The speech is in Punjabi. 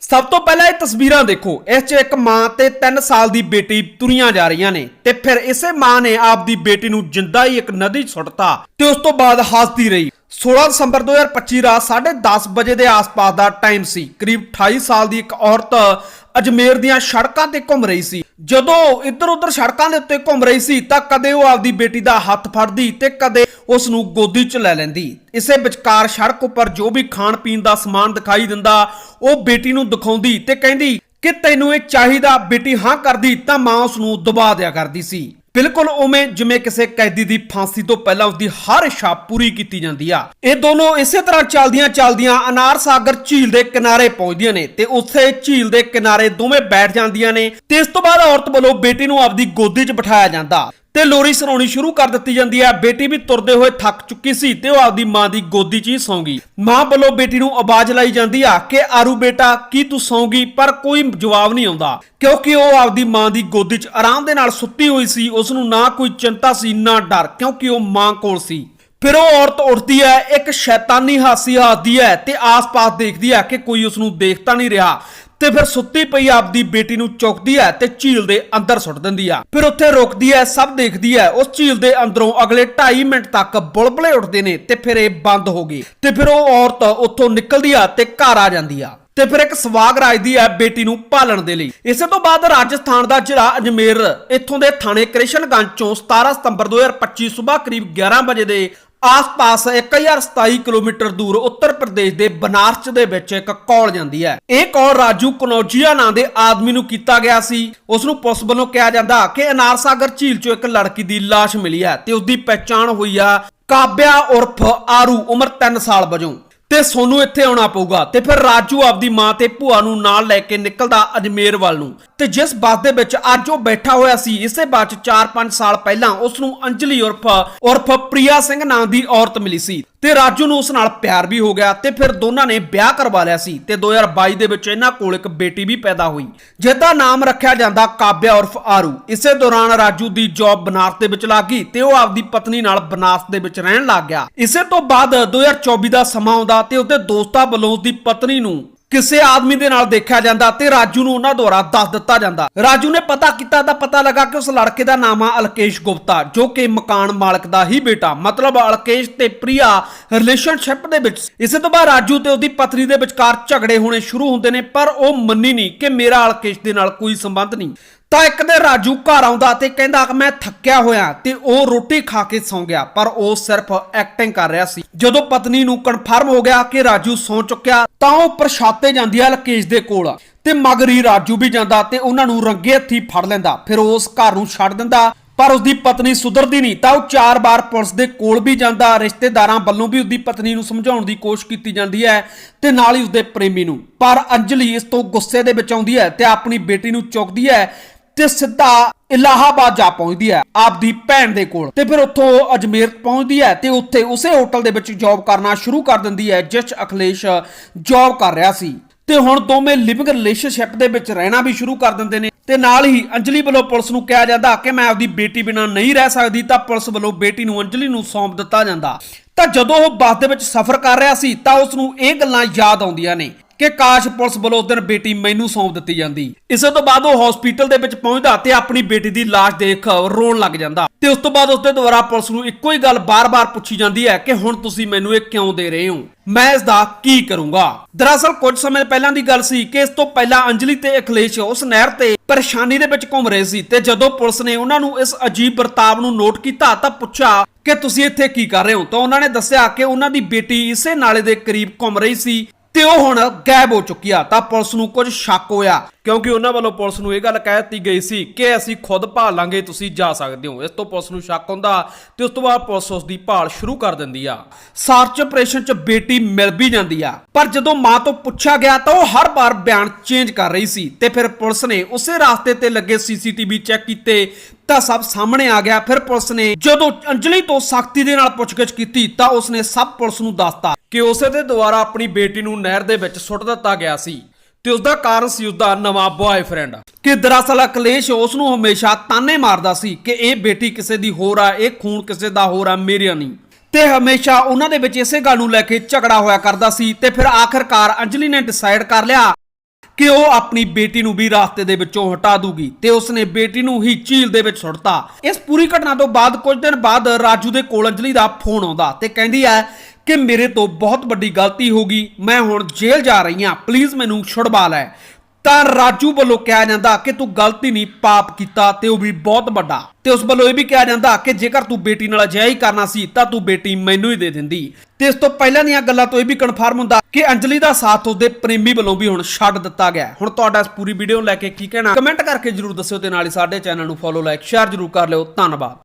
ਸਭ ਤੋਂ ਪਹਿਲਾਂ ਇਹ ਤਸਵੀਰਾਂ ਦੇਖੋ। ਇਸ 'ਚ ਇੱਕ ਮਾਂ ਤੇ 3 ਸਾਲ ਦੀ ਬੇਟੀ ਤੁਰੀਆਂ ਜਾ ਰਹੀਆਂ ਨੇ ਤੇ ਫਿਰ ਇਸੇ ਮਾਂ ਨੇ ਆਪਦੀ ਬੇਟੀ ਨੂੰ ਜਿੰਦਾ ਹੀ ਇੱਕ ਨਦੀ ਸੁੱਟਤਾ ਤੇ ਉਸ ਤੋਂ ਬਾਅਦ ਹੱਸਦੀ ਰਹੀ। 16 ਦਸੰਬਰ 2025 ਰਾਤ 10:30 ਵਜੇ ਦੇ ਆਸ-ਪਾਸ ਦਾ ਟਾਈਮ ਸੀ। ਕਰੀਬ 28 ਸਾਲ ਦੀ ਇੱਕ ਔਰਤ ਅਜਮੇਰ ਦੀਆਂ ਸੜਕਾਂ ਤੇ ਘੁੰਮ ਰਹੀ ਸੀ। ਜਦੋਂ ਇੱਧਰ-ਉੱਧਰ ਸੜਕਾਂ ਦੇ ਉੱਤੇ ਘੁੰਮ ਰਹੀ ਸੀ, ਤਾਂ ਕਦੇ ਉਹ ਆਪਦੀ ਬੇਟੀ ਦਾ ਹੱਥ ਫੜਦੀ ਤੇ ਕਦੇ ਉਸ ਨੂੰ ਗੋਦੀ 'ਚ ਲੈ ਲੈਂਦੀ। ਇਸੇ ਵਿਚਕਾਰ ਸੜਕ ਉੱਪਰ ਜੋ ਵੀ ਖਾਣ ਪੀਣ ਦਾ ਸਮਾਨ ਦਿਖਾਈ ਦਿੰਦਾ, ਉਹ ਬੇਟੀ ਨੂੰ ਦਿਖਾਉਂਦੀ ਤੇ ਕਹਿੰਦੀ ਕਿ ਤੈਨੂੰ ਇਹ ਚਾਹੀਦਾ ਬੇਟੀ ਹਾਂ ਕਰਦੀ, ਤਾਂ ਮਾਂ ਉਸ ਨੂੰ ਦਬਾ ਦਿਆ ਕਰਦੀ ਸੀ। ਬਿਲਕੁਲ ਉਵੇਂ ਜਿਵੇਂ ਕਿਸੇ ਕੈਦੀ ਦੀ ਫਾਂਸੀ ਤੋਂ ਪਹਿਲਾਂ ਉਸਦੀ ਹਰ ਇੱਛਾ ਪੂਰੀ ਕੀਤੀ ਜਾਂਦੀ ਆ। ਇਹ ਦੋਨੋਂ ਇਸੇ ਤਰ੍ਹਾਂ ਚੱਲਦੀਆਂ ਚੱਲਦੀਆਂ ਅਨਾਰ ਸਾਗਰ ਝੀਲ ਦੇ ਕਿਨਾਰੇ ਪਹੁੰਚਦੀਆਂ ਨੇ ਤੇ ਉੱਥੇ ਝੀਲ ਦੇ ਕਿਨਾਰੇ ਦੋਵੇਂ ਬੈਠ ਜਾਂਦੀਆਂ ਨੇ ਤੇ ਇਸ ਤੋਂ ਬਾਅਦ ਔਰਤ ਵੱਲੋਂ ਬੇਟੀ ਨੂੰ ਆਪਦੀ ਗੋਦੀ 'ਚ ਬਿਠਾਇਆ ਜਾਂਦਾ। ਤੇ ਲੋਰੀ ਸੁਣਾਉਣੀ ਸ਼ੁਰੂ ਕਰ ਦਿੱਤੀ ਜਾਂਦੀ ਹੈ। ਬੇਟੀ ਵੀ ਤੁਰਦੇ ਹੋਏ ਥੱਕ ਚੁੱਕੀ ਸੀ ਤੇ ਉਹ ਆਪਦੀ ਮਾਂ ਦੀ ਗੋਦੀ 'ਚ ਹੀ ਸੌਂ ਗਈ। ਮਾਂ ਵੱਲੋਂ ਬੇਟੀ ਨੂੰ ਆਵਾਜ਼ ਲਾਈ ਜਾਂਦੀ ਆ ਕਿ, ਆਰੂ ਬੇਟਾ, ਕੀ ਤੂੰ ਸੌਂਗੀ? ਪਰ ਕੋਈ ਜਵਾਬ ਨਹੀਂ ਆਉਂਦਾ। ਕਿਉਂਕਿ ਉਹ ਆਪਦੀ ਮਾਂ ਦੀ ਗੋਦੀ 'ਚ ਆਰਾਮ ਦੇ ਨਾਲ ਸੁੱਤੀ ਹੋਈ ਸੀ। ਉਸ ਨੂੰ ਨਾ ਕੋਈ ਚਿੰਤਾ ਸੀ, ਨਾ ਡਰ, ਕਿਉਂਕਿ ਉਹ ਮਾਂ ਕੋਲ ਸੀ। ਫਿਰ ਉਹ ਔਰਤ ਉੱਠਦੀ ਹੈ, ਇੱਕ ਸ਼ੈਤਾਨੀ ਹਾਸੀ ਹੱਸਦੀ ਹੈ ਤੇ ਆਸ-ਪਾਸ ਦੇਖਦੀ ਹੈ ਕਿ ਕੋਈ ਉਸ ਨੂੰ ਦੇਖਤਾ ਨਹੀਂ ਰਿਹਾ। ਤੇ ਫਿਰ ਸੁੱਤੀ ਪਈ ਆਪਦੀ ਬੇਟੀ ਨੂੰ ਚੁੱਕਦੀ ਹੈ ਤੇ ਝੀਲ ਦੇ ਅੰਦਰ ਸੁੱਟ ਦਿੰਦੀ ਆ ਫਿਰ ਉੱਥੇ ਰੁਕਦੀ ਹੈ, ਸਭ ਦੇਖਦੀ ਹੈ, ਉਸ ਝੀਲ ਦੇ ਅੰਦਰੋਂ ਅਗਲੇ 2.5 ਮਿੰਟ ਤੱਕ ਬੁਲਬੁਲੇ ਉੱਠਦੇ ਨੇ ਤੇ ਫਿਰ ਇਹ ਬੰਦ ਹੋ ਗਈ। ਤੇ ਫਿਰ ਉਹ ਔਰਤ ਉੱਥੋਂ ਨਿਕਲਦੀ ਆ ਤੇ ਘਰ ਆ ਜਾਂਦੀ ਆ ਤੇ ਫਿਰ ਇੱਕ ਸਵਾਗ ਰਾਜਦੀ ਹੈ ਬੇਟੀ ਨੂੰ ਪਾਲਣ ਦੇ ਲਈ। ਇਸੇ ਤੋਂ ਬਾਅਦ ਰਾਜਸਥਾਨ ਦਾ ਜ਼ਿਲ੍ਹਾ ਅਜਮੇਰ ਇੱਥੋਂ ਦੇ ਥਾਣੇ ਕ੍ਰਿਸ਼ਨਗੰਜ ਚੋਂ 17 ਸਤੰਬਰ 2025 ਸਵੇਰ ਕਰੀਬ 11 ਵਜੇ ਦੇ ਆਸ-ਪਾਸ 1027 ਕਿਲੋਮੀਟਰ ਦੂਰ ਉੱਤਰ ਪ੍ਰਦੇਸ਼ ਦੇ ਬਨਾਰਸ ਦੇ ਵਿੱਚ ਇੱਕ ਕਾਲ ਜਾਂਦੀ ਹੈ। ਇਹ ਕਾਲ ਰਾਜੂ ਕਨੌਜੀਆ ਨਾਂ ਦੇ ਆਦਮੀ ਨੂੰ ਕੀਤਾ ਗਿਆ ਸੀ। ਉਸ ਨੂੰ ਪੁਲਿਸ ਵੱਲੋਂ ਕਿਹਾ ਜਾਂਦਾ ਕਿ ਅਨਾਰ ਸਾਗਰ ਝੀਲ 'ਚੋਂ ਇੱਕ ਲੜਕੀ ਦੀ ਲਾਸ਼ ਮਿਲੀ ਹੈ ਤੇ ਉਸ ਦੀ ਪਛਾਣ ਹੋਈ ਆ ਕਾਬਿਆ ਉਰਫ ਆਰੂ, ਉਮਰ 3 ਸਾਲ ਵਜੋਂ। ਤੇ ਸੋਨੂੰ ਇੱਥੇ ਆਉਣਾ ਪਊਗਾ ਤੇ ਫਿਰ ਰਾਜੂ ਆਪਦੀ ਮਾਂ ਤੇ ਭੂਆ ਨੂੰ ਨਾਲ ਲੈ ਕੇ ਨਿਕਲਦਾ ਅਜਮੇਰ ਵੱਲ ਨੂੰ। ਤੇ ਜਿਸ ਬੱਸ ਦੇ ਵਿੱਚ ਅੱਜ ਉਹ ਬੈਠਾ ਹੋਇਆ ਸੀ, ਇਸੇ ਬੱਸ 'ਚ 4-5 ਸਾਲ ਪਹਿਲਾਂ ਉਸ ਨੂੰ ਅੰਜਲੀ ਉਰਫ ਉਰਫ ਪ੍ਰਿਆ ਸਿੰਘ ਨਾਂ ਦੀ ਔਰਤ ਮਿਲੀ ਸੀ। ਤੇ ਰਾਜੂ ਨੂੰ ਉਸ ਨਾਲ ਪਿਆਰ ਵੀ ਹੋ ਗਿਆ ਤੇ ਫਿਰ ਦੋਨਾਂ ਨੇ ਵਿਆਹ ਕਰਵਾ ਲਿਆ ਸੀ ਤੇ 2022 ਦੇ ਵਿੱਚ ਇਹਨਾਂ ਕੋਲ ਇੱਕ ਬੇਟੀ ਵੀ ਪੈਦਾ ਹੋਈ। ਜਿਹਦਾ ਨਾਮ ਰੱਖਿਆ ਜਾਂਦਾ ਕਾਬਿਆ ਉਰਫ ਆਰੂ। ਇਸੇ ਦੌਰਾਨ ਰਾਜੂ ਦੀ ਜੌਬ ਬਨਾਰਸ ਦੇ ਵਿੱਚ ਲੱਗ ਗਈ ਤੇ ਉਹ ਆਪਦੀ ਪਤਨੀ ਨਾਲ ਬਨਾਰਸ ਦੇ ਵਿੱਚ ਰਹਿਣ ਲੱਗ ਗਿਆ। ਇਸੇ ਤੋਂ ਬਾਅਦ 2024 ਦਾ ਸਮਾਂ ਆਉਂਦਾ ਤੇ ਉਹਦੇ ਦੋਸਤਾਂ ਵੱਲੋਂ ਉਸਦੀ ਪਤਨੀ ਨੂੰ ਕਿਸੇ ਆਦਮੀ ਦੇ ਨਾਲ ਦੇਖਿਆ ਜਾਂਦਾ ਤੇ ਰਾਜੂ ਨੂੰ ਉਹਨਾਂ ਦੁਆਰਾ ਦੱਸ ਦਿੱਤਾ ਜਾਂਦਾ। ਰਾਜੂ ਨੇ ਪਤਾ ਕੀਤਾ ਤਾਂ ਪਤਾ ਲੱਗਾ ਕਿ ਉਸ ਲੜਕੇ ਦਾ ਨਾਮ ਆ ਅਲਕੇਸ਼ ਗੁਪਤਾ, ਜੋ ਕਿ ਮਕਾਨ ਮਾਲਕ ਦਾ ਹੀ ਬੇਟਾ, ਮਤਲਬ ਅਲਕੇਸ਼ ਤੇ ਪ੍ਰਿਆ ਰਿਲੇਸ਼ਨਸ਼ਿਪ ਦੇ ਵਿੱਚ ਇਸੇ ਤੋਂ ਬਾਅਦ ਰਾਜੂ ਤੇ ਉਹਦੀ ਪਤਨੀ ਦੇ ਵਿਚਕਾਰ ਝਗੜੇ ਹੋਣੇ ਸ਼ੁਰੂ ਹੁੰਦੇ ਨੇ, ਪਰ ਉਹ ਮੰਨੀ ਨਹੀਂ ਕਿ ਮੇਰਾ ਅਲਕੇਸ਼ ਦੇ ਨਾਲ ਕੋਈ ਸੰਬੰਧ ਨਹੀਂ। ਤਾਂ ਇੱਕ ਦਿਨ ਰਾਜੂ ਘਰ ਆਉਂਦਾ ਤੇ ਕਹਿੰਦਾ ਕਿ ਮੈਂ ਥੱਕਿਆ ਹੋਇਆ ਤੇ ਉਹ ਰੋਟੀ ਖਾ ਕੇ ਸੌਂ ਗਿਆ, ਪਰ ਉਹ ਸਿਰਫ ਐਕਟਿੰਗ ਕਰ ਰਿਹਾ ਸੀ। ਜਦੋਂ ਪਤਨੀ ਨੂੰ ਕਨਫਰਮ ਹੋ ਗਿਆ ਕਿ ਰਾਜੂ ਸੌਂ ਚੁੱਕਿਆ, ਤਾਂ ਉਹ ਪ੍ਰਸ਼ਾਤੇ ਜਾਂਦੀ ਹੈ ਲਕੇਸ਼ ਦੇ ਕੋਲ ਤੇ ਮਗਰੀ ਰਾਜੂ ਵੀ ਜਾਂਦਾ ਤੇ ਉਹਨਾਂ ਨੂੰ ਰੰਗੇ ਹੱਥੀ ਫੜ ਲੈਂਦਾ। ਫਿਰ ਉਸ ਘਰ ਨੂੰ ਛੱਡ ਦਿੰਦਾ, ਪਰ ਉਸਦੀ ਪਤਨੀ ਸੁਧਰਦੀ ਨਹੀਂ, ਤਾਂ ਉਹ ਚਾਰ ਵਾਰ ਪੁਲਿਸ ਦੇ ਕੋਲ ਵੀ ਜਾਂਦਾ, ਰਿਸ਼ਤੇਦਾਰਾਂ ਵੱਲੋਂ ਵੀ ਉਸਦੀ ਪਤਨੀ ਨੂੰ ਸਮਝਾਉਣ ਦੀ ਕੋਸ਼ਿਸ਼ ਕੀਤੀ ਜਾਂਦੀ ਹੈ ਤੇ ਨਾਲ ਹੀ ਉਸਦੇ ਪ੍ਰੇਮੀ ਨੂੰ। ਪਰ ਅੰਜਲੀ ਇਸ ਤੋਂ ਗੁੱਸੇ ਦੇ ਵਿੱਚ ਆਉਂਦੀ ਹੈ ਤੇ ਆਪਣੀ ਬੇਟੀ ਨੂੰ ਚੁੱਕਦੀ ਹੈ ਤੇ ਸਿੱਧਾ ਇਲਾਹਾਬਾਦ ਜਾ ਪਹੁੰਚਦੀ ਹੈ, ਆਪਦੀ ਭੈਣ ਦੇ ਕੋਲ। ਤੇ ਫਿਰ ਉੱਥੋਂ ਅਜਮੇਰ ਪਹੁੰਚਦੀ ਹੈ ਤੇ ਉੱਥੇ ਉਸੇ ਹੋਟਲ ਦੇ ਵਿੱਚ ਜੌਬ ਕਰਨਾ ਸ਼ੁਰੂ ਕਰ ਦਿੰਦੀ ਹੈ, ਜਿਸ 'ਚ ਅਖਿਲੇਸ਼ ਜੌਬ ਕਰ ਰਿਹਾ ਸੀ। ਤੇ ਹੁਣ ਦੋਵੇਂ ਲਿਵਿੰਗ ਰਿਲੇਸ਼ਨਸ਼ਿਪ ਦੇ ਵਿੱਚ ਰਹਿਣਾ ਵੀ ਸ਼ੁਰੂ ਕਰ ਦਿੰਦੇ ਨੇ। ਤੇ ਨਾਲ ਹੀ ਅੰਜਲੀ ਵੱਲੋਂ ਪੁਲਿਸ ਨੂੰ ਕਿਹਾ ਜਾਂਦਾ ਕਿ ਮੈਂ ਆਪਦੀ ਬੇਟੀ ਬਿਨਾਂ ਨਹੀਂ ਰਹਿ ਸਕਦੀ, ਤਾਂ ਪੁਲਿਸ ਵੱਲੋਂ ਬੇਟੀ ਨੂੰ ਅੰਜਲੀ ਨੂੰ ਸੌਂਪ ਦਿੱਤਾ ਜਾਂਦਾ। ਤਾਂ ਜਦੋਂ ਉਹ ਬੱਸ ਦੇ ਵਿੱਚ ਸਫ਼ਰ ਕਰ ਰਿਹਾ ਸੀ, ਤਾਂ ਉਸ ਨੂੰ ਇਹ ਗੱਲਾਂ ਯਾਦ ਆਉਂਦੀਆਂ ਨੇ ਕਿ ਕਾਸ਼ ਪੁਲਿਸ ਵੱਲੋਂ ਉਸ ਦਿਨ ਬੇਟੀ ਮੈਨੂੰ ਸੌਂਪ ਦਿੱਤੀ ਜਾਂਦੀ। ਇਸੇ ਤੋਂ ਬਾਅਦ ਉਹ ਹਸਪੀਟਲ ਦੇ ਵਿੱਚ ਪਹੁੰਚਦਾ ਤੇ ਆਪਣੀ ਬੇਟੀ ਦੀ ਲਾਸ਼ ਦੇਖ ਰੋਣ ਲੱਗ ਜਾਂਦਾ। ਤੇ ਉਸ ਤੋਂ ਬਾਅਦ ਉਸਦੇ ਦੁਆਰਾ ਪੁਲਿਸ ਨੂੰ ਇੱਕੋ ਹੀ ਗੱਲ ਬਾਰ-ਬਾਰ ਪੁੱਛੀ ਜਾਂਦੀ ਹੈ ਕਿ ਹੁਣ ਤੁਸੀਂ ਮੈਨੂੰ ਇਹ ਕਿਉਂ ਦੇ ਰਹੇ ਹੋ? ਮੈਂ ਇਸ ਦਾ ਕੀ ਕਰੂੰਗਾ? ਦਰਅਸਲ ਕੁਝ ਸਮੇਂ ਪਹਿਲਾਂ ਦੀ ਗੱਲ ਸੀ ਕਿ ਇਸ ਤੋਂ ਪਹਿਲਾਂ ਅੰਜਲੀ ਤੇ ਅਖਲੇਸ਼ ਉਸ ਨਹਿਰ ਤੇ ਪਰੇਸ਼ਾਨੀ ਦੇ ਵਿੱਚ ਘੁੰਮ ਰਹੇ ਸੀ ਤੇ ਜਦੋਂ ਪੁਲਿਸ ਨੇ ਉਹਨਾਂ ਨੂੰ ਇਸ ਅਜੀਬ ਵਰਤਾਵ ਨੂੰ ਨੋਟ ਕੀਤਾ ਤਾਂ ਪੁੱਛਿਆ ਕਿ ਤੁਸੀਂ ਇੱਥੇ ਕੀ ਕਰ ਰਹੇ ਹੋ? ਤਾਂ ਉਹਨਾਂ ਨੇ ਦੱਸਿਆ ਕਿ ਉਹਨਾਂ ਦੀ ਬੇਟੀ ਇਸੇ ਨਾਲੇ ਦੇ ਕਰੀਬ ਘੁੰਮ ਰਹੀ ਸੀ ਤੇ ਉਹ ਹੁਣ ਗਾਇਬ ਹੋ ਚੁੱਕੀ ਆ ਤਾਂ ਪੁਲਿਸ ਨੂੰ ਕੁਝ ਸ਼ੱਕ ਹੋਇਆ। ਕਿਉਂਕਿ ਉਹਨਾਂ ਵੱਲੋਂ ਪੁਲਿਸ ਨੂੰ ਇਹ ਗੱਲ ਕਹਿ ਦਿੱਤੀ ਗਈ ਸੀ ਕਿ ਅਸੀਂ ਖੁਦ ਭਾਲ ਲਾਂਗੇ ਤੁਸੀਂ ਜਾ ਸਕਦੇ ਹੋ। ਇਸ ਤੋਂ ਪੁਲਿਸ ਨੂੰ ਸ਼ੱਕ ਹੁੰਦਾ ਤੇ ਉਸ ਤੋਂ ਬਾਅਦ ਪੁਲਿਸ ਉਸ ਦੀ ਭਾਲ ਸ਼ੁਰੂ ਕਰ ਦਿੰਦੀ ਆ। ਸਰਚ ਆਪਰੇਸ਼ਨ 'ਚ ਬੇਟੀ ਮਿਲ ਵੀ ਜਾਂਦੀ ਆ। ਪਰ ਜਦੋਂ ਮਾਂ ਤੋਂ ਪੁੱਛਿਆ ਗਿਆ ਤਾਂ ਉਹ ਹਰ ਵਾਰ ਬਿਆਨ ਚੇਂਜ ਕਰ ਰਹੀ ਸੀ ਤੇ ਫਿਰ ਪੁਲਿਸ ਨੇ ਉਸੇ ਰਾਸਤੇ ਤੇ ਲੱਗੇ ਸੀਸੀਟੀਵੀ ਚੈੱਕ ਕੀਤੇ ਤਾਂ ਸਭ ਸਾਹਮਣੇ ਆ ਗਿਆ। ਫਿਰ ਪੁਲਿਸ ਨੇ ਜਦੋਂ ਅੰਜਲੀ ਤੋਂ ਸਖਤੀ ਦੇ ਨਾਲ ਪੁੱਛਗਿੱਛ ਕੀਤੀ ਤਾਂ ਉਸਨੇ ਸਭ ਪੁਲਿਸ ਨੂੰ ਦੱਸਤਾ। ਕਿ ਉਸੇ ਦੇ ਦੁਆਰਾ ਆਪਣੀ ਬੇਟੀ ਨੂੰ ਨਹਿਰ ਦੇ ਵਿੱਚ ਸੁੱਟ ਦਿੱਤਾ ਗਿਆ ਸੀ ਤੇ ਉਸ ਦਾ ਕਾਰਨ ਸੀ ਉਸ ਦਾ ਨਵਾਂ ਬॉयਫ੍ਰੈਂਡ ਕਿ ਦਰਅਸਲ ਅਕਲੇਸ਼ ਉਸ ਨੂੰ ਹਮੇਸ਼ਾ ਤਾਨੇ ਮਾਰਦਾ ਸੀ ਕਿ ਇਹ ਬੇਟੀ ਕਿਸੇ ਦੀ ਹੋਰ ਆ, ਇਹ ਖੂਨ ਕਿਸੇ ਦਾ ਹੋਰ ਆ, ਮੇਰਿਆ ਨਹੀਂ। ਤੇ ਹਮੇਸ਼ਾ ਉਹਨਾਂ ਦੇ ਵਿੱਚ ਇਸੇ ਗੱਲ ਨੂੰ ਲੈ ਕੇ ਝਗੜਾ ਹੋਇਆ ਕਰਦਾ ਸੀ ਤੇ ਫਿਰ ਆਖਰਕਾਰ ਅੰਜਲੀ ਨੇ ਡਿਸਾਈਡ ਕਰ ਲਿਆ ਕਿ ਉਹ ਆਪਣੀ ਬੇਟੀ ਨੂੰ ਵੀ ਰਾਸਤੇ ਦੇ ਵਿੱਚੋਂ ਹਟਾ ਦੂਗੀ ਤੇ ਉਸਨੇ ਬੇਟੀ ਨੂੰ ਹੀ ਝੀਲ ਦੇ ਵਿੱਚ ਸੁੱਟਤਾ। ਇਸ ਪੂਰੀ ਘਟਨਾ ਤੋਂ ਬਾਅਦ ਕੁਝ ਦਿਨ ਬਾਅਦ ਰਾਜੂ ਦੇ ਕੋਲ ਅੰਜਲੀ ਦਾ ਫੋਨ ਆਉਂਦਾ ਤੇ ਕਹਿੰਦੀ ਹੈ ਕਿ ਮੇਰੇ ਤੋਂ ਬਹੁਤ ਵੱਡੀ ਗਲਤੀ ਹੋ ਗਈ। ਮੈਂ ਹੁਣ ਜੇਲ੍ਹ ਜਾ ਰਹੀ ਹਾਂ। ਪਲੀਜ਼ ਮੈਨੂੰ ਛੁਡਵਾ ਲੈ। ਤਾਂ ਰਾਜੂ ਵੱਲੋਂ ਕਿਹਾ ਜਾਂਦਾ ਕਿ ਤੂੰ ਗਲਤੀ ਨਹੀਂ ਪਾਪ ਕੀਤਾ ਤੇ ਉਹ ਵੀ ਬਹੁਤ ਵੱਡਾ। ਤੇ ਉਸ ਵੱਲੋਂ ਇਹ ਵੀ ਕਿਹਾ ਜਾਂਦਾ ਕਿ ਜੇਕਰ ਤੂੰ ਬੇਟੀ ਨਾਲ ਅਜਿਹਾ ਹੀ ਕਰਨਾ ਸੀ ਤਾਂ ਤੂੰ ਬੇਟੀ ਮੈਨੂੰ ਹੀ ਦੇ ਦਿੰਦੀ। ਤੇ ਇਸ ਤੋਂ ਪਹਿਲਾਂ ਦੀਆਂ ਗੱਲਾਂ ਤੋਂ ਇਹ ਵੀ ਕਨਫਰਮ ਹੁੰਦਾ ਕਿ ਅੰਜਲੀ ਦਾ ਸਾਥ ਉਸਦੇ ਪ੍ਰੇਮੀ ਵੱਲੋਂ ਵੀ ਹੁਣ ਛੱਡ ਦਿੱਤਾ ਗਿਆ ਹੁਣ ਤੁਹਾਡਾ ਇਸ ਪੂਰੀ ਵੀਡੀਓ ਨੂੰ ਲੈ ਕੇ ਕੀ ਕਹਿਣਾ? ਕਮੈਂਟ ਕਰਕੇ ਜਰੂਰ ਦੱਸਿਓ ਤੇ ਨਾਲ ਹੀ ਸਾਡੇ ਚੈਨਲ ਨੂੰ ਫੋਲੋ ਲਾਈਕ ਸ਼ੇਅਰ ਜਰੂਰ ਕਰ ਲਿਓ। ਧੰਨਵਾਦ।